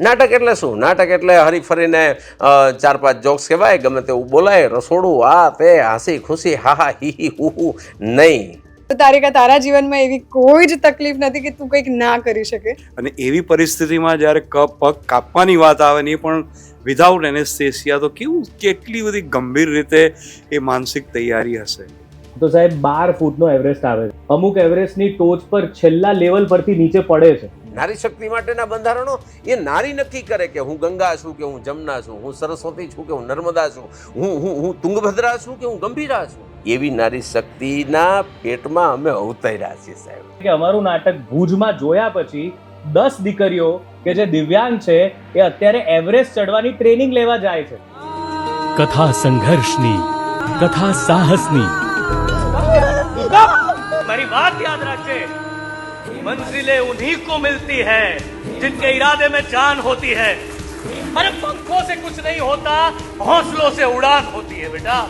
નાટક એટલે શું? નાટક એટલે હરી ફરીને ચાર પાંચ જોક્સ કહેવાય ગમે તેવું બોલાય રસોડું આ તે હાસી ખુશી હા હા હી હી હુ હુ નહીં. તો તારિકા તારા જીવનમાં એવી કોઈ જ તકલીફ નથી કે તું કંઈક ના કરી શકે? અને એવી પરિસ્થિતિમાં જ્યારે કપ પગ કાપવાની વાત આવે ને એ પણ વિધાઉટ એનેસ્થેસિયા તો કેવું કેટલી બધી ગંભીર રીતે એ માનસિક તૈયારી હશે? તો સાહેબ બાર ફૂટનો એવરેસ્ટ આવે છે. અમુક એવરેસ્ટની ટોચ પર છેલ્લા લેવલ પરથી નીચે પડે છે. નારી શક્તિ માટેના બંધારણો એ નારી નક્કી કરે કે હું ગંગા છું કે હું જમના છું હું સરસ્વતી છું કે હું નર્મદા છું હું હું હું તુંગભદ્રા છું કે હું ગંભીરા છું? એવી નારી શક્તિના પેટમાં અમે અવતર્યા છીએ સાહેબ. કે અમારું નાટક ભુજમાં જોયા પછી દસ દીકરીઓ કે જે દિવ્યાંગ છે એ અત્યારે એવરેસ્ટ ચડવાની ટ્રેનિંગ લેવા જાય છે. કથા સંઘર્ષની કથા સાહસની. મારી વાત યાદ રાખજે. मंजिलें उन्हीं को मिलती है, जिनके इरादे में जान होती है। अरे पंखों से कुछ नहीं होता, हौसलों से उड़ान होती है, बेटा।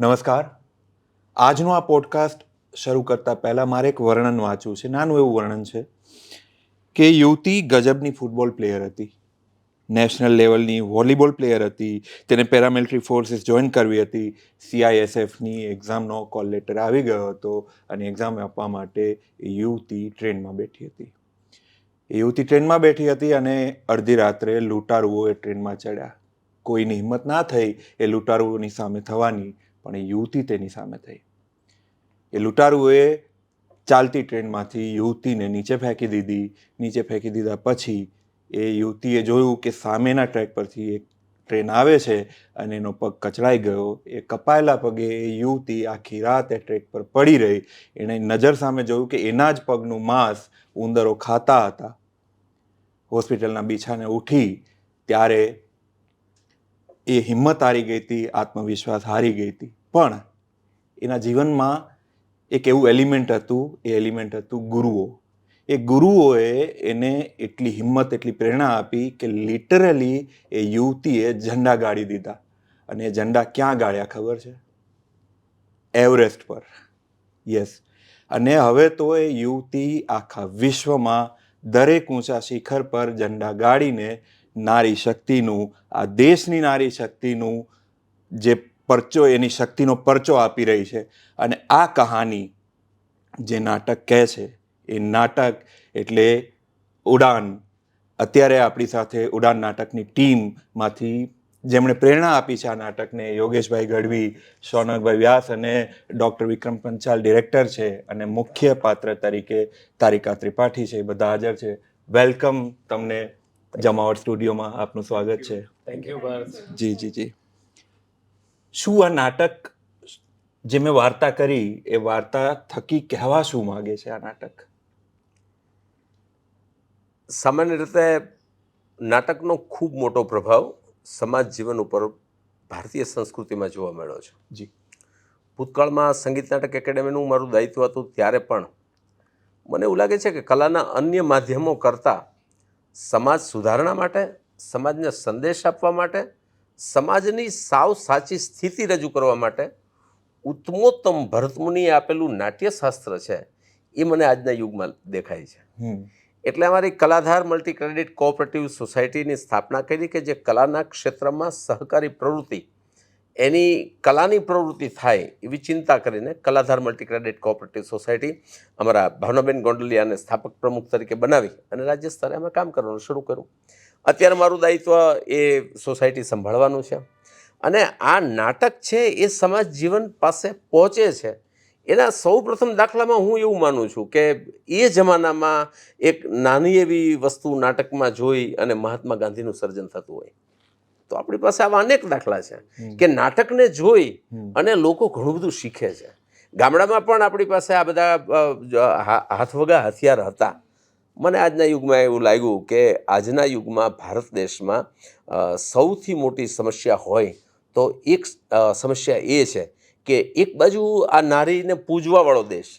नमस्कार। આજનો આ પોડકાસ્ટ શરૂ કરતાં પહેલાં મારે એક વર્ણન વાંચવું છે. નાનું એવું વર્ણન છે કે યુવતી ગજબની ફૂટબોલ પ્લેયર હતી. નેશનલ લેવલની વોલીબોલ પ્લેયર હતી. તેને પેરામિલિટરી ફોર્સીસ જોઈન કરવી હતી. સીઆઈએસએફની એક્ઝામનો કોલ લેટર આવી ગયો હતો અને એક્ઝામ આપવા માટે યુવતી ટ્રેનમાં બેઠી હતી. યુવતી ટ્રેનમાં બેઠી હતી અને અડધી રાત્રે લૂંટારુઓ એ ટ્રેનમાં ચડ્યા. કોઈની હિંમત ના થઈ એ લૂંટારુઓની સામે થવાની. પણ એ યુવતી તેની સામે થઈ. એ લૂંટારુએ ચાલતી ટ્રેનમાંથી યુવતીને નીચે ફેંકી દીધી. નીચે ફેંકી દીધા પછી એ યુવતીએ જોયું કે સામેના ટ્રેક પરથી એક ટ્રેન આવે છે અને એનો પગ કચડાઈ ગયો. એ કપાયેલા પગે એ યુવતી આખી રાત એ ટ્રેક પર પડી રહી. એણે નજર સામે જોયું કે એના જ પગનું માંસ ઉંદરો ખાતા હતા. હોસ્પિટલના બીછાને ઉઠી ત્યારે એ હિંમત હારી ગઈ હતી, આત્મવિશ્વાસ હારી ગઈ હતી. પણ એના જીવનમાં એક એવું એલિમેન્ટ હતું, એ એલિમેન્ટ હતું ગુરુઓ. એ ગુરુઓએ એને એટલી હિંમત, એટલી પ્રેરણા આપી કે લિટરલી એ યુવતીએ ઝંડા ગાળી દીધા. અને એ ઝંડા ક્યાં ગાળ્યા ખબર છે? એવરેસ્ટ પર. યસ અને હવે તો એ યુવતી આખા વિશ્વમાં દરેક ઊંચા શિખર પર ઝંડા ગાડીને નારી શક્તિનું, આ દેશની નારી શક્તિનું જે પરચો, એની શક્તિનો પરચો આપી રહી છે. અને આ કહાની જે નાટક કહે છે, એ નાટક એટલે ઉડાન. અત્યારે આપણી સાથે ઉડાન નાટકની ટીમમાંથી જેમણે પ્રેરણા આપી છે આ નાટકને, યોગેશભાઈ ગઢવી સોનકભાઈ વ્યાસ અને ડૉક્ટર વિક્રમ પંચાલ, ડિરેક્ટર છે અને મુખ્ય પાત્ર તરીકે તારિકા ત્રિપાઠી છે, એ બધા હાજર છે. વેલકમ તમને જમાવટ સ્ટુડિયોમાં આપનું સ્વાગત છે. થેન્ક યુ જી જી જી. શું આ નાટક જે મેં વાર્તા કરી એ વાર્તા થકી કહેવા શું માગે છે આ નાટક? સામાન્ય રીતે નાટકનો ખૂબ મોટો પ્રભાવ સમાજ જીવન ઉપર ભારતીય સંસ્કૃતિમાં જોવા મળ્યો છે. જી. ભૂતકાળમાં સંગીત નાટક એકેડેમીનું મારું દાયિત્વ હતું ત્યારે પણ મને એવું લાગે છે કે કલાના અન્ય માધ્યમો કરતાં સમાજ સુધારણા માટે સમાજને સંદેશ આપવા માટે સમાજની સાવ સાચી સ્થિતિ રજૂ કરવા માટે ઉત્તમોત્તમ ભરતમુનિએ આપેલું નાટ્યશાસ્ત્ર છે એ મને આજના યુગમાં દેખાય છે. એટલે અમારી કલાધાર મલ્ટી ક્રેડિટ કોઓપરેટિવ સોસાયટીની સ્થાપના કરી કે જે કલાના ક્ષેત્રમાં સહકારી પ્રવૃત્તિ એની કલાની પ્રવૃત્તિ થાય એવી ચિંતા કરીને Kaladhar multi credit cooperative society અમારા ભાવનાબેન ગોંડલિયાને સ્થાપક પ્રમુખ તરીકે બનાવી અને રાજ્ય સ્તરે અમે કામ કરવાનું શરૂ કર્યું. અત્યારે મારું દાયિત્વ એ સોસાયટી સંભાળવાનું છે અને આ નાટક છે એ સમાજ જીવન પાસે પહોંચે છે. એના સૌ પ્રથમ દાખલામાં હું એવું માનું છું કે એ જમાનામાં એક નાની એવી વસ્તુ નાટકમાં જોઈ અને મહાત્મા ગાંધીનું સર્જન થતું હોય. તો આપણી પાસે આવા અનેક દાખલા છે કે નાટકને જોઈ અને લોકો ઘણું બધું શીખે છે. ગામડામાં પણ આપણી પાસે આ બધા હાથવગા હથિયાર હતા. મને આજના યુગમાં એવું લાગ્યું કે આજના યુગમાં ભારત દેશમાં સૌથી મોટી સમસ્યા હોય તો એક સમસ્યા એ છે કે એક બાજુ આ નારીને પૂજવાવાળો દેશ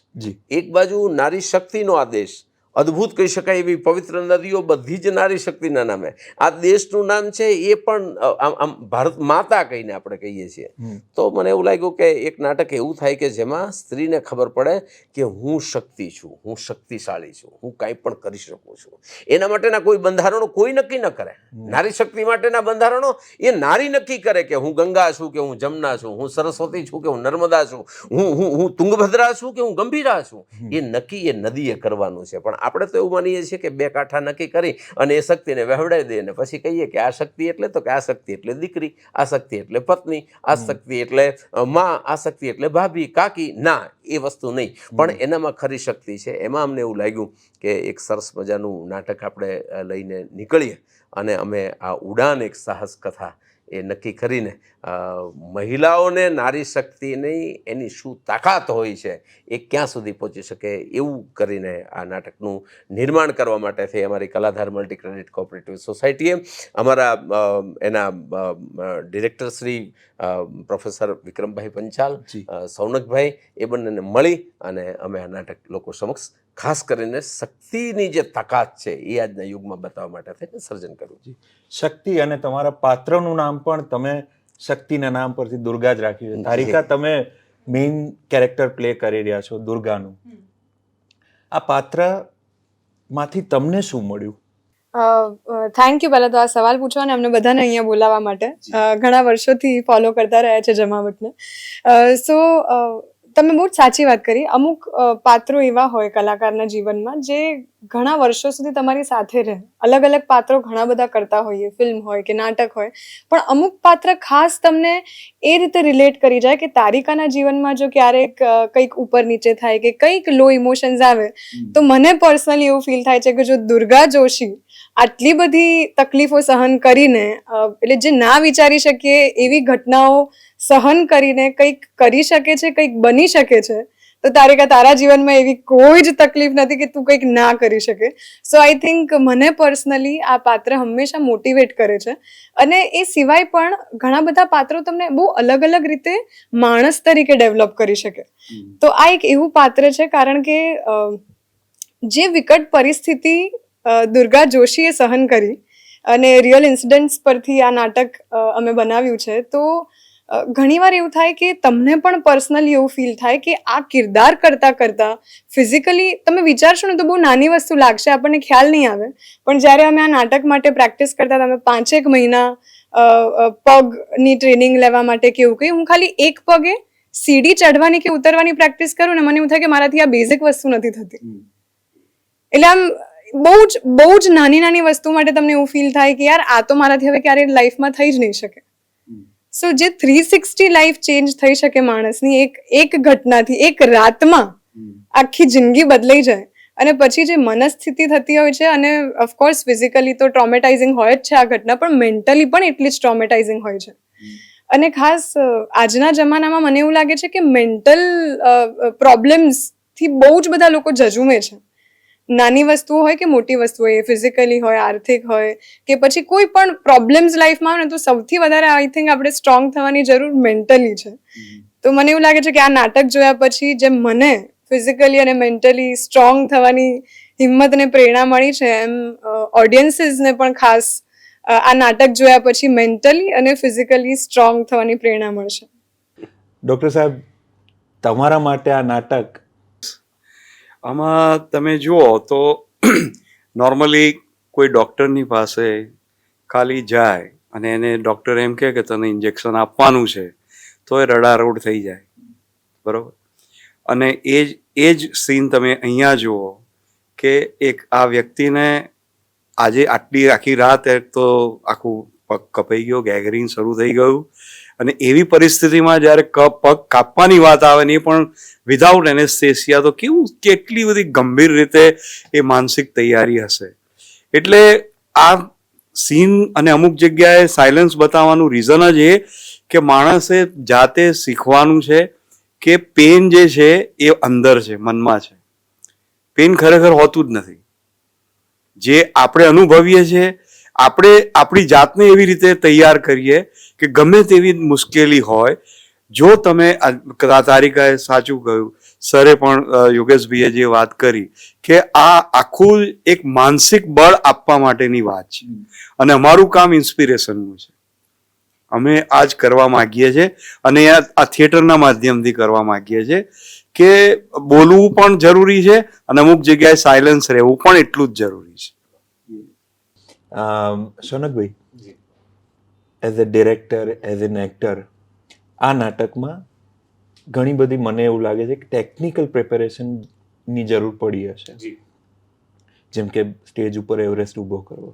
એક બાજુ નારી શક્તિનો આ દેશ અદ્ભુત કહી શકાય એવી પવિત્ર નદીઓ બધી જ નારી શક્તિના નામે. આ દેશનું નામ છે એ પણ આમ ભારત માતા કહીને આપણે કહીએ છીએ. તો મને એવું લાગ્યું કે એક નાટક એવું થાય કે જેમાં સ્ત્રીને ખબર પડે કે હું શક્તિ છું હું શક્તિશાળી છું હું કાંઈ પણ કરી શકું છું. એના માટેના કોઈ બંધારણો કોઈ નક્કી ન કરે. નારી શક્તિ માટેના બંધારણો એ નારી નક્કી કરે કે હું ગંગા છું કે હું જમના છું હું સરસ્વતી છું કે હું નર્મદા છું હું હું હું તુંગભદ્રા છું કે હું ગંભીરા છું. એ નક્કી એ નદીએ કરવાનું છે. પણ આપણે તો એવું માનીએ છીએ કે બે કાંઠા નક્કી કરી અને એ શક્તિને વહેવડાવી દઈએ ને પછી કહીએ કે આ શક્તિ એટલે તો કે આ શક્તિ એટલે દીકરી આ શક્તિ એટલે પત્ની આ શક્તિ એટલે માં આ શક્તિ એટલે ભાભી કાકી ના એ વસ્તુ નહીં. પણ એનામાં ખરી શક્તિ છે. એમાં અમને એવું લાગ્યું કે એક સરસ મજાનું નાટક આપણે લઈને નીકળીએ અને અમે આ ઉડાન એક સાહસ કથા એ નક્કી કરીને મહિલાઓને નારી શક્તિની એની શું તાકાત હોય છે એ ક્યાં સુધી પહોંચી શકે એવું કરીને આ નાટકનું નિર્માણ કરવા માટે થઈ અમારી કલાધાર મલ્ટી ક્રેડિટ કોઓપરેટિવ સોસાયટીએ. અમારા એના ડિરેક્ટર શ્રી પ્રોફેસર વિક્રમભાઈ પંચાલ સૌનકભાઈ એ બંનેને મળી અને અમે આ નાટક લોકો સમક્ષ ખાસ કરીને શક્તિની જે તાકાત છે એ આજના યુગમાં બતાવવા માટે થઈને સર્જન કરવું. છે શક્તિ અને તમારા પાત્રનું નામ પણ તમે શક્તિના નામ પરથી દુર્ગા જ રાખ્યું છે. તારિકા તમે મેઇન કેરેક્ટર પ્લે કરી રહ્યા છો દુર્ગાનું. આ પાત્રમાંથી તમને શું મળ્યું? થેન્ક યુ પહેલાં તો આ સવાલ પૂછવા અને અમને બધાને અહીંયા બોલાવવા માટે. ઘણા વર્ષોથી ફોલો કરતા રહ્યા છે જમાવટને. સો તમે બહુ જ સાચી વાત કરી. અમુક પાત્રો એવા હોય કલાકારના જીવનમાં જે ઘણા વર્ષો સુધી તમારી સાથે રહે. અલગ અલગ પાત્રો ઘણા બધા કરતા હોઈએ ફિલ્મ હોય કે નાટક હોય. પણ અમુક પાત્ર ખાસ તમને એ રીતે રિલેટ કરી જાય કે તારિકાના જીવનમાં જો ક્યારેક કંઈક ઉપર નીચે થાય કે કંઈક લો ઇમોશન્સ આવે તો મને પર્સનલી એવું ફીલ થાય છે કે જો દુર્ગા જોશી આટલી બધી તકલીફો સહન કરીને એટલે જે ના વિચારી શકીએ એવી ઘટનાઓ સહન કરીને કંઈક કરી શકે છે કંઈક બની શકે છે તો તારિકા તારા જીવનમાં એવી કોઈ જ તકલીફ નથી કે તું કંઈક ના કરી શકે. સો આઈ થિંક મને પર્સનલી આ પાત્ર હંમેશા મોટિવેટ કરે છે. અને એ સિવાય પણ ઘણા બધા પાત્રો તમને બહુ અલગ અલગ રીતે માણસ તરીકે ડેવલપ કરી શકે. તો આ એક એવું પાત્ર છે કારણ કે જે વિકટ પરિસ્થિતિ દુર્ગા જોશીએ સહન કરી અને રિયલ ઇન્સિડન્ટ્સ પરથી આ નાટક અમે બનાવ્યું છે. તો ઘણીવાર એવું થાય કે તમને પણ પર્સનલી એવું ફીલ થાય કે આ કિરદાર કરતા કરતા ફિઝિકલી તમે વિચારશો ને તો બહુ નાની વસ્તુ લાગશે આપણને ખ્યાલ નહીં આવે. પણ જ્યારે અમે આ નાટક માટે પ્રેક્ટિસ કરતા તમે પાંચેક મહિના પગની ટ્રેનિંગ લેવા માટે કે એવું કંઈ હું ખાલી એક પગે સીડી ચઢવાની કે ઉતરવાની પ્રેક્ટિસ કરું ને મને એવું થાય કે મારાથી આ બેઝિક વસ્તુ નથી થતી. એટલે આમ બહુ જ બહુ જ નાની નાની વસ્તુ માટે તમને એવું ફીલ થાય કે યાર આ તો મારાથી હવે ક્યારેય લાઈફમાં થઈ જ નહીં શકે. સો જે થ્રી સિક્સટી લાઈફ ચેન્જ થઈ શકે માણસની એક એક ઘટનાથી એક રાતમાં આખી જિંદગી બદલાઈ જાય. અને પછી જે મનસ્થિતિ થતી હોય છે અને ઓફકોર્સ ફિઝિકલી તો ટ્રોમેટાઇઝિંગ હોય જ છે આ ઘટના પણ મેન્ટલી પણ એટલી જ ટ્રોમેટાઇઝિંગ હોય છે. અને ખાસ આજના જમાનામાં મને એવું લાગે છે કે મેન્ટલ પ્રોબ્લેમ્સથી બહુ જ બધા લોકો જજુમે છે. નાની વસ્તુઓ હોય કે મોટી વસ્તુ હોય ફિઝિકલી હોય આર્થિક હોય કે પછી કોઈ પણ પ્રોબ્લેમ્સ લાઈફમાં આવે ને તો સૌથી વધારે આઈ થિંક આપણે સ્ટ્રોંગ થવાની જરૂર મેન્ટલી છે. તો મને એવું લાગે છે કે આ નાટક જોયા પછી જે મને ફિઝિકલી અને મેન્ટલી સ્ટ્રોંગ થવાની હિંમત અને પ્રેરણા મળી છે એમ ઓડિયન્સીસને પણ ખાસ આ નાટક જોયા પછી મેન્ટલી અને ફિઝિકલી સ્ટ્રોંગ થવાની પ્રેરણા મળશે. ડૉક્ટર સાહેબ તમારા માટે આ નાટક આમાં તમે જુઓ તો નોર્મલી કોઈ ડૉક્ટરની પાસે ખાલી જાય અને એને ડૉક્ટર એમ કહે કે તને ઇન્જેક્શન આપવાનું છે તો એ રડારોડ થઈ જાય. બરાબર? અને એ જ એ જ સીન તમે અહીંયા જુઓ કે એક આ વ્યક્તિને આજે આટલી આખી રાત તો આખું પગ કપાઈ ગયો ગેગરીન શરૂ થઈ ગયું. અને એવી પરિસ્થિતિમાં જ્યારે પગ કાપવાની વાત આવે ને એ પણ વિધાઉટ એનેસ્થેસિયા તો કેવું, કેટલી બધી ગંભીર રીતે એ માનસિક તૈયારી હશે. એટલે આ સીન અને અમુક જગ્યાએ સાયલન્સ બતાવવાનું રીઝન જ એ કે માણસે જાતે શીખવાનું છે કે પેન જે છે એ અંદર છે, મનમાં છે. પેન ખરેખર હોતું જ નથી. જે આપણે અનુભવીએ છીએ આપણે આપણી જાતને એવી રીતે તૈયાર કરીએ કે ગમે તેવી મુશ્કેલી હોય, જો તમે તારીકાએ સાચું કહ્યું, સરે પણ યોગેશભાઈએ જે વાત કરી કે આ આખું એક માનસિક બળ આપવા માટેની વાત છે. અને અમારું કામ ઇન્સ્પિરેશનનું છે. અમે આજ કરવા માગીએ છીએ અને આ થિયેટરના માધ્યમથી કરવા માગીએ છીએ કે બોલવું પણ જરૂરી છે અને અમુક જગ્યાએ સાયલન્સ રહેવું પણ એટલું જ જરૂરી છે. અમ, Saunakbhai as a director as an actor આ નાટકમાં ઘણી બધી મને એવું લાગે છે કે ટેકનિકલ પ્રિપેરેશનની જરૂર પડી હશે. જેમ કે સ્ટેજ ઉપર એવરેસ્ટ ઊભો કરવો.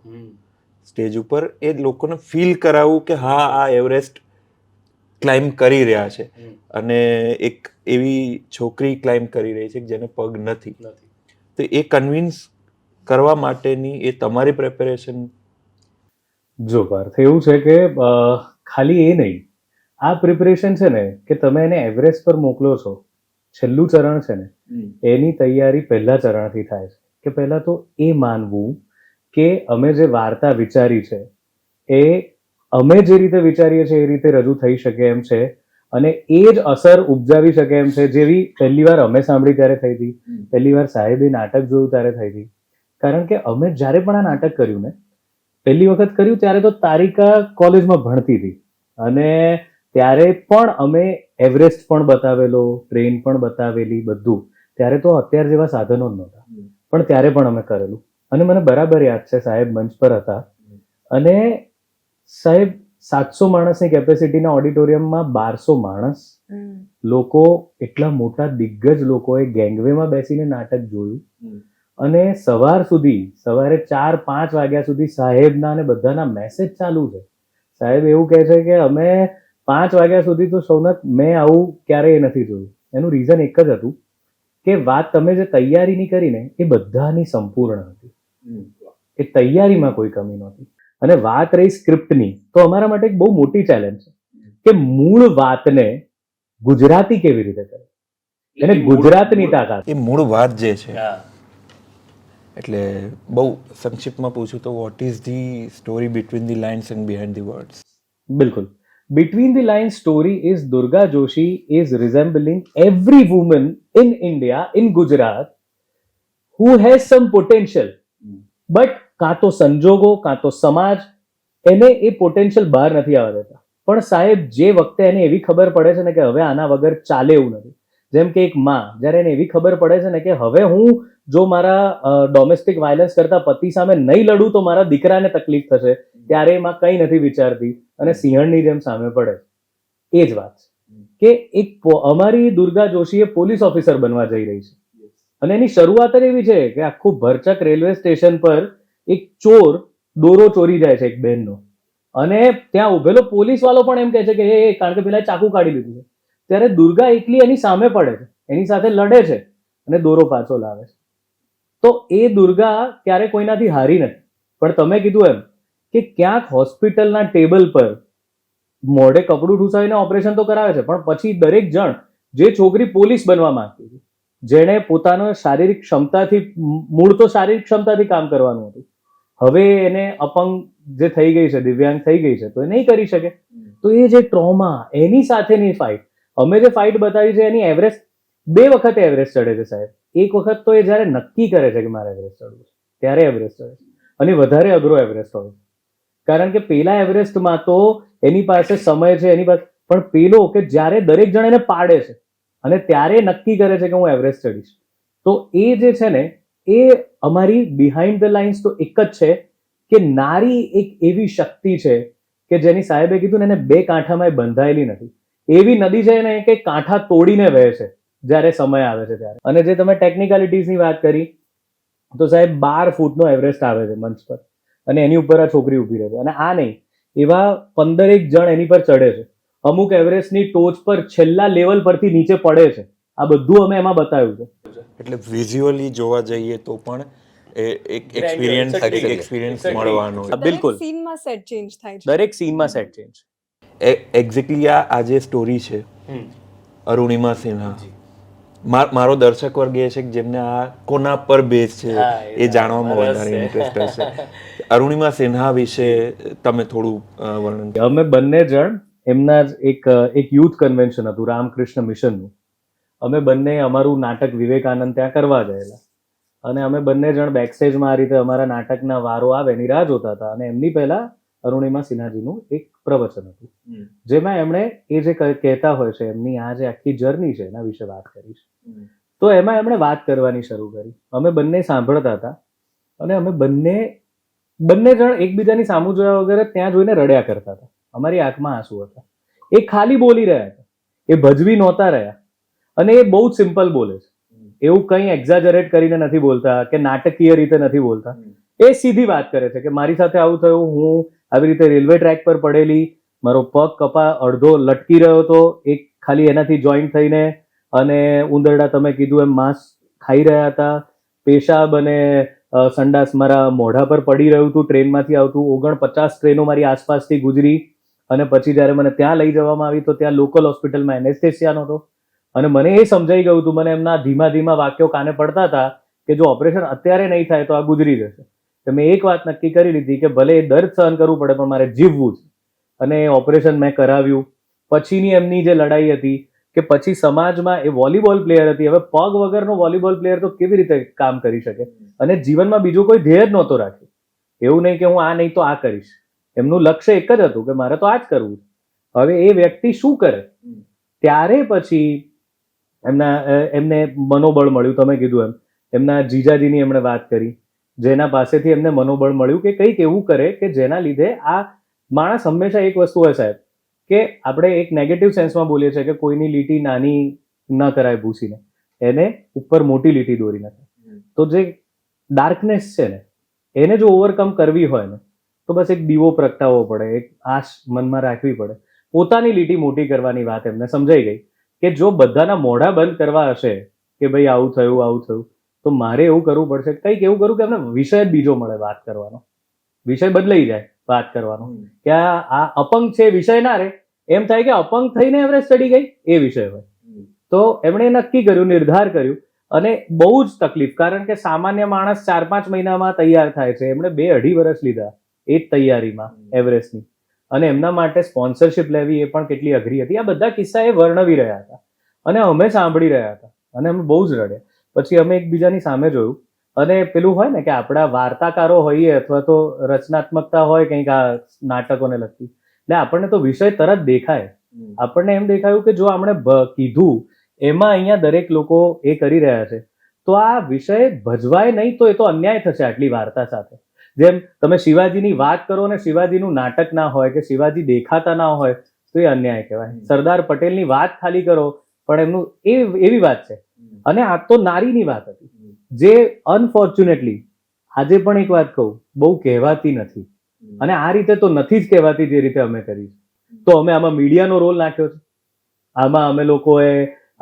સ્ટેજ ઉપર એ લોકોને ફીલ કરાવવું કે હા આ એવરેસ્ટ ક્લાઇમ્બ કરી રહ્યા છે. અને એક એવી છોકરી ક્લાઇમ્બ કરી રહી છે જેને પગ નથી. તો એ કન્વિન્સ કરવા માટેની એ તમારી પ્રેપરેશન જો પાર્થ એવું છે કે ખાલી એ નહીં. આ પ્રિપરેશન છે ને કે તમે એને એવરેસ્ટ પર મોકલો છો છેલ્લું ચરણ છે ને એની તૈયારી પહેલા ચરણથી થાય છે. કે પહેલા તો એ માનવું કે અમે જે વાર્તા વિચારી છે એ અમે જે રીતે વિચારીએ છીએ એ રીતે રજૂ થઈ શકે એમ છે અને એ જ અસર ઉપજાવી શકે એમ છે જેવી પહેલી વાર અમે સાંભળી ત્યારે થઈ હતી. પહેલી વાર સાહેબે નાટક જોયું ત્યારે થઈ હતી. કારણ કે અમે જ્યારે પણ આ નાટક કર્યું ને પહેલી વખત કર્યું ત્યારે તો તારિકા કોલેજમાં ભણતી હતી. અને ત્યારે પણ અમે એવરેસ્ટ પણ બતાવેલો ટ્રેન પણ બતાવેલી બધું. ત્યારે તો અત્યાર જેવા સાધનો જ નહોતા. પણ ત્યારે પણ અમે કરેલું. અને મને બરાબર યાદ છે સાહેબ મંચ પર હતા. અને સાહેબ સાતસો માણસની કેપેસિટીના ઓડિટોરિયમમાં બારસો માણસ. લોકો એટલા મોટા દિગ્ગજ લોકોએ ગેંગવેમાં બેસીને નાટક જોયું. અને સવાર સુધી સવારે ચાર પાંચ વાગ્યા સુધી સાહેબના અને બધાના મેસેજ ચાલુ છે. સાહેબ એવું કહે છે કે અમે પાંચ વાગ્યા સુધી તો સૌનક મેં આવું ક્યારેય નથી જોયું. એનું રીઝન એક જ હતું કે વાત તમે જે તૈયારીની કરીને એ બધાની સંપૂર્ણ હતી. એ તૈયારીમાં કોઈ કમી નહોતી. અને વાત રહી સ્ક્રિપ્ટની તો અમારા માટે એક બહુ મોટી ચેલેન્જ છે કે મૂળ વાતને ગુજરાતી કેવી રીતે કરે? એને ગુજરાતની તાકાત. એ મૂળ વાત જે છે એટલે બહુ સંક્ષિપ્તમાં પૂછું તો what is the story between the lines and behind the words બિલકુલ. Between the lines story is Durga Joshi is resembling every woman in India, in Gujarat, who has some potential. But કાં તો સંજોગો કાં તો સમાજ એને એ potential બહાર નથી આવવા દેતા. પણ સાહેબ જે વખતે એને એવી ખબર પડે છે ને કે હવે આના વગર ચાલે એવું નથી. જેમ કે એક માં જ્યારે એને એવી ખબર પડે છે ને કે હવે હું જો મારા ડોમેસ્ટિક વાયલન્સ કરતા પતિ સામે નહીં લડું તો મારા દીકરાને તકલીફ થશે. ત્યારે એમાં કંઈ નથી વિચારતી અને સિંહણની જેમ સામે પડે એ જ વાત કે એક અમારી દુર્ગા જોશી એ પોલીસ ઓફિસર બનવા જઈ રહી છે. અને એની શરૂઆત જ એવી છે કે આખું ભરચક રેલવે સ્ટેશન પર એક ચોર, દોરો ચોરી જાય છે એક બેનનો અને ત્યાં ઉભેલો પોલીસ વાળો પણ એમ કહે છે કે, એ કારણ કે પેલા ચાકુ કાઢી લીધું છે. ત્યારે દુર્ગા એકલી એની સામે પડે છે. એની સાથે લડે છે અને દોરો પાછો લાવે છે. તો એ દુર્ગા ક્યારે કોઈનાથી હારી નથી. પણ તમે કીધું એમ કે ક્યાંક હોસ્પિટલના ટેબલ પર મોઢે કપડું ઢૂસાવીને ઓપરેશન તો કરાવે છે પણ પછી દરેક જણ જે છોકરી પોલીસ બનવા માંગતી હતી જેણે પોતાનો શારીરિક ક્ષમતાથી મૂળ તો શારીરિક ક્ષમતાથી કામ કરવાનું હતું. હવે એને અપંગ જે થઈ ગઈ છે દિવ્યાંગ થઈ ગઈ છે તો એ નહીં કરી શકે. તો એ જે ટ્રોમા એની સાથેની ફાઇટ અમે જે ફાઇટ બતાવી છે એની એવરેસ્ટ બે વખત એવરેસ્ટ ચડે છે સાહેબ. એક વખત તો એ જ્યારે નક્કી કરે છે કે મારે એવરેસ્ટ ચડવું છે, ત્યારે એવરેસ્ટ ચડે છે. અને વધારે અઘરો એવરેસ્ટ હોય કારણ કે પેલા એવરેસ્ટમાં તો એની પાસે સમય છે, એની પાસે પણ પેલો કે જ્યારે દરેક જણ એને પાડે છે, અને ત્યારે નક્કી કરે છે કે હું એવરેસ્ટ ચડીશ. તો એ જે છે ને, એ અમારી બિહાઇન્ડ ધ લાઇન્સ તો એક જ છે કે નારી એક એવી શક્તિ છે કે જેની સાહેબે કીધું ને એને બે કાંઠામાં બંધાયેલી નથી. એવી નદી છે ને કે કાંઠા તોડીને વહે છે. જ્યારે સમય આવે છે ત્યારે. અને જે તમે ટેકનિકાલિટીઝની વાત કરી તો સાહેબ બાર ફૂટનો એવરેસ્ટ આવે છે મંચ પર. અને એની ઉપર આ છોકરી ઊભી રહે છે. અને આ નહીં એવા પંદરેક જણ એની પર ચડે છે. અમુક એવરેસ્ટની ટોચ પર છેલ્લા લેવલ પરથી નીચે પડે છે. આ બધું અમે એમાં બતાવ્યું છે. એટલે વિઝ્યુઅલી જોવા જઈએ તો પણ એક એક્સપિરિયન્સ. એક્સપિરિયન્સ. મળવાનો બિલકુલ. સીનમાં સેટ ચેન્જ થાય છે. દરેક સીનમાં સેટ ચેન્જ એક્ઝેક્ટલી આ આ જે સ્ટોરી છે અરુણિમા સિન્હા. માર- દર્શક વર્ગ એ છે કે જેમને આ કોના પર બેઝ છે એ જાણવામાં વધારે ઇન્ટરેસ્ટ હશે અરુણિમા સિન્હા વિશે તમે થોડું વર્ણન અમે બંને જણ એમના જ એક એક યુથ કન્વેન્શન હતું રામકૃષ્ણ મિશનનું અમે બંને અમારું નાટક વિવેકાનંદ ત્યાં કરવા ગયેલા. અને અમે બંને જણ બેકસ્ટેજમાં આ રીતે અમારા નાટકના વારો આવે એની રાહ જોતા હતા. અને એમની પહેલા અરુણિમા સિન્હાજીનું એક પ્રવચન હતું. જેમાં એમણે એ જે કહેતા હોય છે એમની આ જે આખી જર્ની છે એના વિશે વાત કરી છે. તો એમાં એમણે વાત કરવાની શરૂ કરી. અમે બંને સાંભળતા હતા અને અમે બંને બંને જણ એકબીજાની સામું જોયા વગર ત્યાં જોઈને રડ્યા કરતા હતા. અમારી આંખમાં આંસુ હતા. એ ખાલી બોલી રહ્યા હતા. એ ભજવી નહોતા રહ્યા. અને એ બહુ જ સિમ્પલ બોલે છે. એવું કંઈ એક્ઝાજરેટ કરીને નથી બોલતા કે નાટકીય રીતે નથી બોલતા. એ સીધી વાત કરે છે કે મારી સાથે આવું થયું, હું આવી રીતે રેલવે ટ્રેક પર પડેલી, મારો પગ કપા અડધો લટકી રહ્યો હતો, એક ખાલી એનાથી જોઈન્ટ થઈને અને ઉંદરડા તમે કીધું એમ માંસ ખાઈ રહ્યા હતા. પેશાબ અને સંડાસ મારા મોઢા પર પડી રહ્યું હતું, ટ્રેનમાંથી આવતું ઓગણપચાસ ટ્રેનો મારી આસપાસથી ગુજરી અને પછી જ્યારે મને ત્યાં લઈ જવામાં આવી તો ત્યાં લોકલ હોસ્પિટલમાં એનેસ્થેસિયાનો હતો અને મને એ સમજાઈ ગયું હતું, મને એમના ધીમા ધીમા વાક્યો કાને પડતા હતા કે જો ઓપરેશન અત્યારે નહીં થાય તો આ ગુજરી જશે. તો મેં એક વાત નક્કી કરી લીધી કે ભલે એ દર્દ સહન કરવું પડે, પણ મારે જીવવું છે. અને ઓપરેશન મેં કરાવ્યું. પછીની એમની જે લડાઈ હતી કે પછી સમાજમાં એ વોલીબોલ પ્લેયર હતી. હવે પગ વગરનો વોલીબોલ પ્લેયર તો કેવી રીતે કામ કરી શકે? અને જીવનમાં બીજું કોઈ ધ્યેય જ નહોતો રાખ્યું. એવું નહીં કે હું આ નહીં તો આ કરીશ. એમનું લક્ષ્ય એક જ હતું કે મારે તો આ જ કરવું હવે એ વ્યક્તિ શું કરે? ત્યારે પછી એમના એમને મનોબળ મળ્યું. તમે કીધું એમ. એમના જીજાજીની એમણે વાત કરી. જેના પાસેથી એમને મનોબળ મળ્યું કે કંઈક એવું કરે કે જેના લીધે આ માણસ હંમેશા એક વસ્તુ હોય સાહેબ કે આપણે એક નેગેટિવ સેન્સમાં બોલીએ છીએ કે કોઈની લીટી નાની ન કરાય ભૂસીને. એને ઉપર મોટી લીટી દોરી નાખે. તો જે ડાર્કનેસ છે ને એને જો ઓવરકમ કરવી હોય ને તો બસ એક દીવો પ્રગટાવવો પડે એક આશ મનમાં રાખવી પડે. પોતાની લીટી મોટી કરવાની વાત એમને સમજાઈ ગઈ કે જો બધાના મોઢા બંધ કરવા હશે કે ભાઈ આવું થયું આવું થયું તો મારે એવું કરવું પડશે. કંઈક એવું કરું કે એમને વિષય બીજો મળે વાત કરવાનો. વિષય બદલાઈ જાય વાત કરવાનો. કે આ અપંગ છે વિષય ના રે. એમ થાય કે અપંગ થઈને એવરેસ્ટ સ્ટડી ગઈ, એ વિષય હોય. તો એમણે નક્કી કર્યું, નિર્ધાર કર્યું, અને બહુ જ તકલીફ, કારણ કે સામાન્ય માણસ ચાર પાંચ મહિનામાં તૈયાર થાય છે. એમણે બે અઢી વર્ષ લીધા એ જ તૈયારીમાં એવરેસ્ટની અને એમના માટે સ્પોન્સરશિપ લેવી એ પણ કેટલી અઘરી હતી. આ બધા કિસ્સા એ વર્ણવી રહ્યા હતા. અને અમે સાંભળી રહ્યા હતા. અને અમે બહુ જ રડ્યા. પછી અમે એકબીજાની સામે જોયું. અને પેલું હોય ને કે આપણા વાર્તાકારો હોઈએ અથવા તો રચનાત્મકતા હોય કંઈક આ નાટકોને લગતી એટલે આપણને તો વિષય તરત દેખાય. આપણને એમ દેખાયું કે જો આપણે કીધું એમાં અહીંયા દરેક લોકો એ કરી રહ્યા છે. તો આ વિષય ભજવાય નહીં તો એ તો અન્યાય થશે આટલી વાર્તા સાથે. જેમ તમે શિવાજીની વાત કરો ને શિવાજીનું નાટક ના હોય કે શિવાજી દેખાતા ના હોય તો એ અન્યાય કહેવાય. સરદાર પટેલની વાત ખાલી કરો પણ એમનું એ એવી વાત છે. અને આ તો નારીની વાત હતી. જે અનફોર્ચ્યુનેટલી આજે પણ એક વાત કહું બહુ કહેવાતી નથી. અને આ રીતે તો નથી જ કહેવાતી જે રીતે અમે કરી તો અમે આમાં મીડિયાનો રોલ નાખ્યો છે. આમાં અમે લોકોએ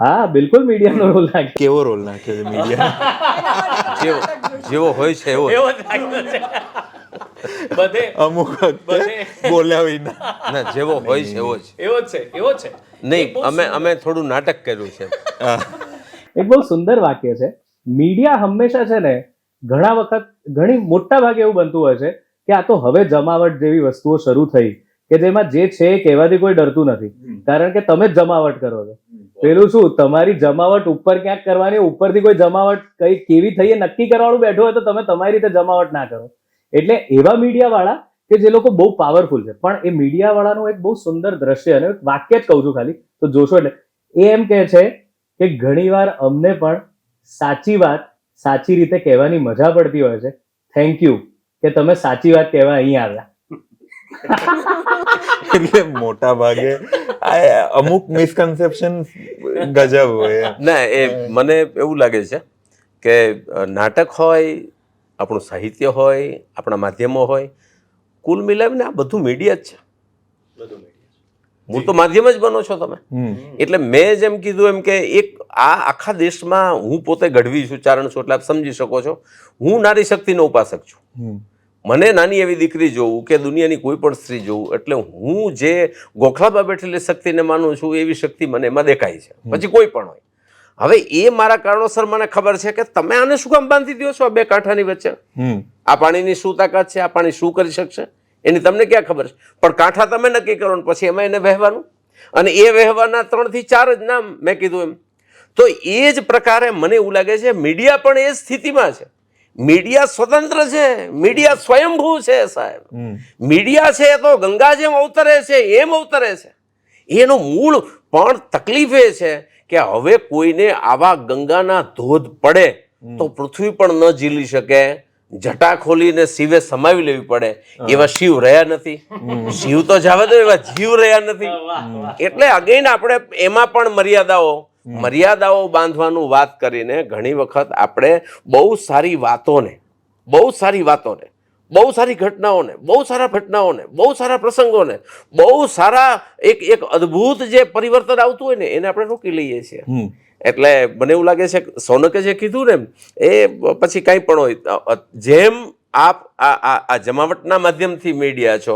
હા બિલકુલ મીડિયાનો રોલ નાખ્યો. કેવો રોલ નાખ્યો છે મીડિયા? જેવો જેવો હોય છે એવો. જ. એવો નાખ્યો છે. બધે અમુક બોલ્યા વિના. ના જેવો હોય છે એવો જ. એવો છે એવો છે. નહીં અમે અમે થોડું નાટક કર્યું છે. એક બહુ સુંદર વાક્ય છે. મીડિયા હંમેશા છે ને ઘણા વખત ઘણી મોટા ભાગે એવું બનતું હોય છે કે આ તો હવે જમાવટ જેવી વસ્તુઓ શરૂ થઈ કે જેમાં જે છે કહેવાથી કોઈ ડરતું નથી. કારણ કે તમે જ જમાવટ કરો છો. પેલું શું? તમારી જમાવટ ઉપર ક્યાંક કરવાની ઉપરથી કોઈ જમાવટ કઈ કેવી થઈ એ નક્કી કરવાનું બેઠો હોય તો તમે તમારી રીતે જમાવટ ના કરો. એટલે એવા મીડિયા વાળા કે જે લોકો બહુ પાવરફુલ છે. પણ એ મીડિયા વાળાનું એક બહુ સુંદર દ્રશ્ય અને વાક્ય જ કહું છું ખાલી તો જોશો એટલે. એ એમ કહે છે કે ઘણીવાર અમને પણ સાચી વાત સાચી રીતે કહેવાની મજા પડતી હોય છે. થેન્ક યુ કે તમે સાચી વાત કહેવા અહીં આવ્યા. એટલે મોટા ભાગે અમુક મિસકન્સેપ્શન ગજબ હોય ના એ મને એવું લાગે છે કે નાટક હોય આપણું સાહિત્ય હોય આપણા માધ્યમો હોય કુલ મિલાવીને આ બધું મીડિયા જ છે. મૂળ તો માધ્યમ જ બનો છો તમે. એટલે મેં જેમ કીધું એમ કે એક આ આખા દેશમાં હું પોતે ગઢવી છું ચારણ છું એટલે આપ સમજી શકો છો. હું નારી શક્તિનો ઉપાસક છું. મને નાની એવી દીકરી જોવું કે દુનિયાની કોઈ પણ સ્ત્રી જોવું એટલે હું જે ગોખલામાં બેઠેલી શક્તિને માનું છું એવી શક્તિ મને એમાં દેખાય છે. પછી કોઈ પણ હોય. હવે એ મારા કારણોસર મને ખબર છે કે તમે આને શું કામ બાંધી દો છો આ બે કાંઠાની વચ્ચે? આ પાણીની શું તાકાત છે? આ પાણી શું કરી શકશે? એની તમને ક્યાં ખબર છે? પણ કાંઠા તમે નક્કી કરો ને પછી એમાં એને વહેવાનું. અને એ વહેવાના ત્રણથી ચાર જ નામ મેં કીધું એમ. તો એ જ પ્રકારે મને એવું લાગે છે મીડિયા પણ એ સ્થિતિમાં છે. મીડિયા સ્વતંત્ર છે મીડિયા સ્વયંભૂ છે સાહેબ. મીડિયા છે તો ગંગા જેમ અવતરે છે એમ અવતરે છે. એનું મૂળ પણ તકલીફ એ છે કે હવે કોઈને આવા ગંગાના ધોધ પડે તો પૃથ્વી પણ ન ઝીલી શકે જટા ખોલીને શિવે સમાવી લેવી પડે. એવા શિવ રહ્યા નથી. શિવ તો જાવે તો એવા જીવ રહ્યા નથી. એટલે અગેન આપણે એમાં પણ મર્યાદાઓ મર્યાદાઓ બાંધવાનું વાત કરીને ઘણી વખત આપણે બહુ સારી વાતોને બહુ સારી વાતોને બહુ સારી ઘટનાઓને બહુ સારા ઘટનાઓને બહુ સારા પ્રસંગોને બહુ સારા એક એક અદ્ભુત જે પરિવર્તન આવતું હોય ને એને આપણે રોકી લઈએ છીએ. એટલે મને એવું લાગે છે સોનકે જે કીધું ને એ પછી કંઈ પણ હોય. જેમ આપ આ આ જમાવટના માધ્યમથી મીડિયા છો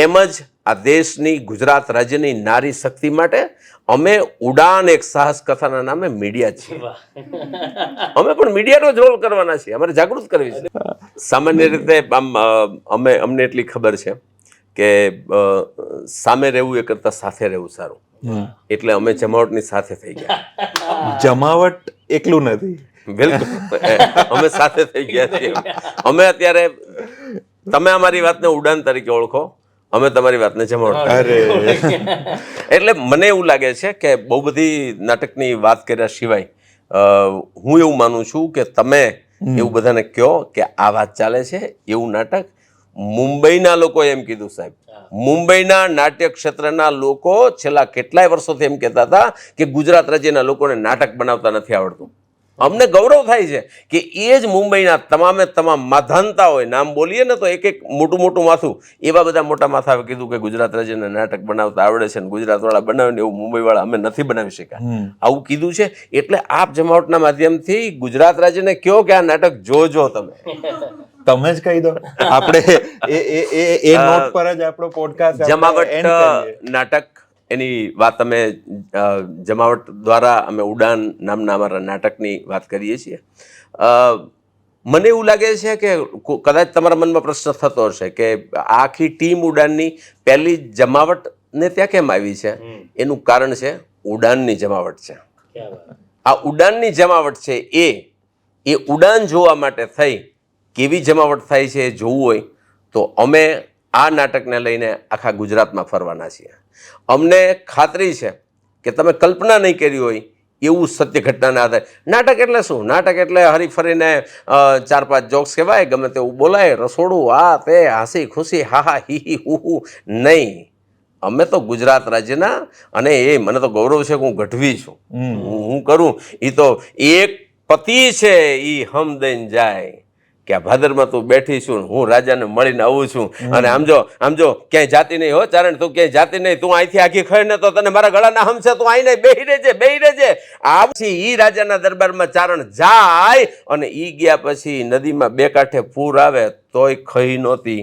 એમ જ આ દેશની ગુજરાત રાજ્યની નારી શક્તિ માટે અમે ઉડાન એક સાહસ કથાના નામે મીડિયા છીએ. અમે પણ મીડિયાનો જ રોલ કરવાના છીએ અમારે જાગૃત કરવી છે. સામાન્ય રીતે આમ અમે અમને એટલી ખબર છે કે સામે રહેવું એ કરતાં સાથે રહેવું સારું. એટલે અમે જમાવટની સાથે થઈ ગયા. જમાવટ એકલું નથી. બિલકુલ. અમે સાથે થઈ ગયા છીએ. અમે અત્યારે તમે અમારી વાતને ઉડાન તરીકે ઓળખો અમે તમારી વાતને જમાવટ અરે. એટલે મને એવું લાગે છે કે બહુ બધી નાટકની વાત કર્યા સિવાય હું એવું માનું છું કે તમે એવું બધાને કહો કે આ વાત ચાલે છે એવું નાટક મુંબઈના લોકો એમ કીધું સાહેબ. મુંબઈના નાટ્ય ક્ષેત્રના લોકો છેલ્લા કેટલાય વર્ષોથી એમ કહેતા હતા કે ગુજરાત રાજ્યના લોકોને નાટક બનાવતા નથી આવડતું. અમને ગૌરવ થાય છે કે એ જ મુંબઈના તમામે તમામ માધાનતા હોય નામ બોલીએ ને તો એક એક મોટું મોટું માથું એવા બધા મોટા માથાવે કીધું કે ગુજરાત રાજ્યના નાટક બનાવતા આવડે છે ને ગુજરાતવાળા બનાવે ને એવું મુંબઈવાળા અમે નથી બનાવી શક્યા. આવું કીધું છે એટલે આપ જમાવટના માધ્યમથી ગુજરાત રાજ્યને કહો કે આ નાટક જોજો તમે. તમે જ કહી દો. આપણે એ એ એ એ નોટ પર જ આપણો પોડકાસ્ટ જમાવટ નાટક એની વાત અમે જમાવટ દ્વારા અમે ઉડાન નામના અમારા નાટકની વાત કરીએ છીએ. મને એવું લાગે છે કે કદાચ તમારા મનમાં પ્રશ્ન થતો હશે કે આખી ટીમ ઉડાનની પહેલી જમાવટને ત્યાં કેમ આવી છે? એનું કારણ છે ઉડાનની જમાવટ છે. આ ઉડાનની જમાવટ છે એ એ ઉડાન જોવા માટે થઈ કેવી જમાવટ થાય છે એ જોવું હોય તો અમે આ નાટકને લઈને આખા ગુજરાતમાં ફરવાના છીએ. અમને ખાતરી છે કે તમે કલ્પના નહીં કરી હોય એવું સત્ય ઘટનાના આધારે. નાટક એટલે શું? નાટક એટલે હરીફરીને ચાર પાંચ જોક્સ કહેવાય ગમે તેવું બોલાય રસોડું આ તે હાસી ખુશી હા હા હી હી હું હું નહીં. અમે તો ગુજરાત રાજ્યના અને એ મને તો ગૌરવ છે કે હું ગઢવી છું. હું કરું. એ તો એક પતિ છે એ હમદેન જાય. કે આ ભાદરમાં તું બેઠી છું હું રાજાને મળીને આવું છું. અને આમ જો આમ જો ક્યાંય જાતી નહીં હો ચારણ તું ક્યાંય જાતી નહીં તું અહીંથી આખી ખડ ને તો તને મારા ગળાના હમ છે તું આઈને બેહી રહેજે બેહી રહેજે. આ પછી ઈ રાજાના દરબારમાં ચારણ જાય અને ઈ ગયા પછી નદીમાં બે કાંઠે પૂર આવે તોય ખઈ નહોતી.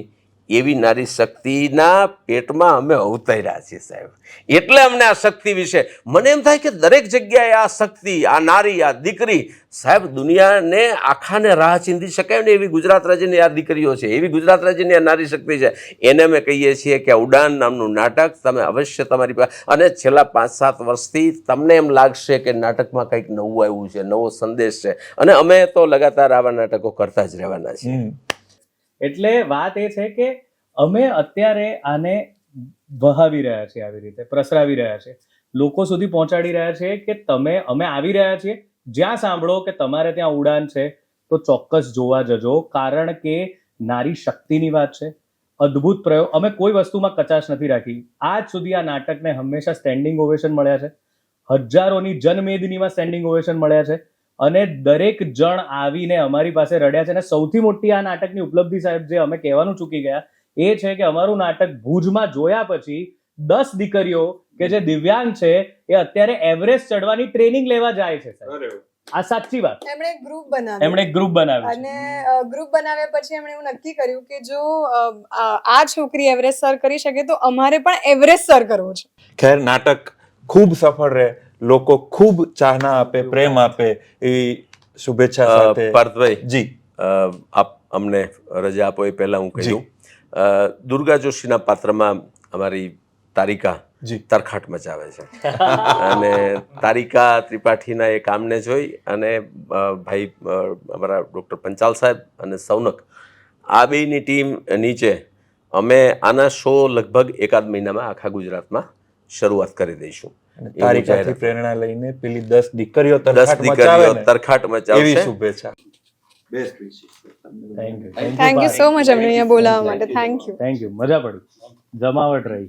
એવી નારી શક્તિના પેટમાં અમે અવતર્યા છીએ સાહેબ. એટલે અમને આ શક્તિ વિશે મને એમ થાય કે દરેક જગ્યાએ આ શક્તિ, આ નારી, આ દીકરી સાહેબ દુનિયાને આખાને રાહ ચીંધી શકાય ને એવી ગુજરાત રાજ્યની આ દીકરીઓ છે, એવી ગુજરાત રાજ્યની આ નારી શક્તિ છે. એને અમે કહીએ છીએ કે ઉડાન નામનું નાટક તમે અવશ્ય તમારી પાસે અને છેલ્લા પાંચ સાત વર્ષથી તમને એમ લાગશે કે નાટકમાં કંઈક નવું આવ્યું છે, નવો સંદેશ છે. અને અમે તો લગાતાર આવા નાટકો કરતા જ રહેવાના છીએ. એટલે વાત એ છે કે અમે અત્યારે આને વહાવી રહ્યા છીએ આવી રીતે, પ્રસરાવી રહ્યા છે લોકો સુધી પહોંચાડી રહ્યા છે કે તમે, અમે આવી રહ્યા છીએ. જ્યાં સાંભળો કે તમારે ત્યાં ઉડાન છે, તો ચોક્કસ જોવા જજો. કારણ કે નારી શક્તિની વાત છે. અદ્ભુત પ્રયોગ. અમે કોઈ વસ્તુમાં કચાશ નથી રાખી. આજ સુધી આ નાટકને હંમેશા સ્ટેન્ડિંગ ઓવેશન મળ્યા છે. હજારોની જનમેદનીમાં સ્ટેન્ડિંગ ઓવેશન મળ્યા છે. અને દરેક જણ આવીને અમારી પાસે રડ્યા છે અને સૌથી મોટી આ નાટકની ઉપલબ્ધિ સાહેબ જે અમે કહેવાનું ચૂકી ગયા એ છે કે અમારું નાટક ભુજમાં જોયા પછી દસ દીકરીઓ કે જે દિવ્યાંગ છે એ અત્યારે એવરેસ્ટ ચડવાની ટ્રેનિંગ લેવા જાય છે સાહેબ. આ સાચી વાત. એમણે એક ગ્રુપ બનાવ્યું. એમણે એક ગ્રુપ બનાવ્યું અને ગ્રુપ બનાવ્યા પછી એમણે એવું નક્કી કર્યું કે જો આ આ છોકરી એવરેસ્ટ સર કરી શકે તો અમારે પણ એવરેસ્ટ સર કરવું છે. ખેર નાટક ખૂબ સફળ રહે. લોકો ખૂબ ચાહના આપે પ્રેમ આપે એવી શુભેચ્છા સાથે પાર્થભાઈ જી. આપ અમને રજા આપો એ પહેલા હું કહી દઉં. દુર્ગા જોશીના પાત્રમાં અમારી તારિકા. તરખાટ મચાવે છે. અને તારિકા ત્રિપાઠીના એ કામને જોઈ અને ભાઈ અમારા ડૉક્ટર પંચાલ સાહેબ અને સૌનક આ બેની ટીમ નીચે અમે આના શો લગભગ એકાદ મહિનામાં આખા ગુજરાતમાં શરૂઆત કરી દઈશું. તારીખાથી. પ્રેરણા લઈને પેલી દસ દીકરીઓ દસ તરખાટ દીકરીઓ તરખાટ એવી મચાવશે શુભેચ્છા. Thank you thank you so much અમને અહીંયા બોલાવવા માટે. થેન્ક યુ થેન્ક યુ મજા પડી. જમાવટ રહી.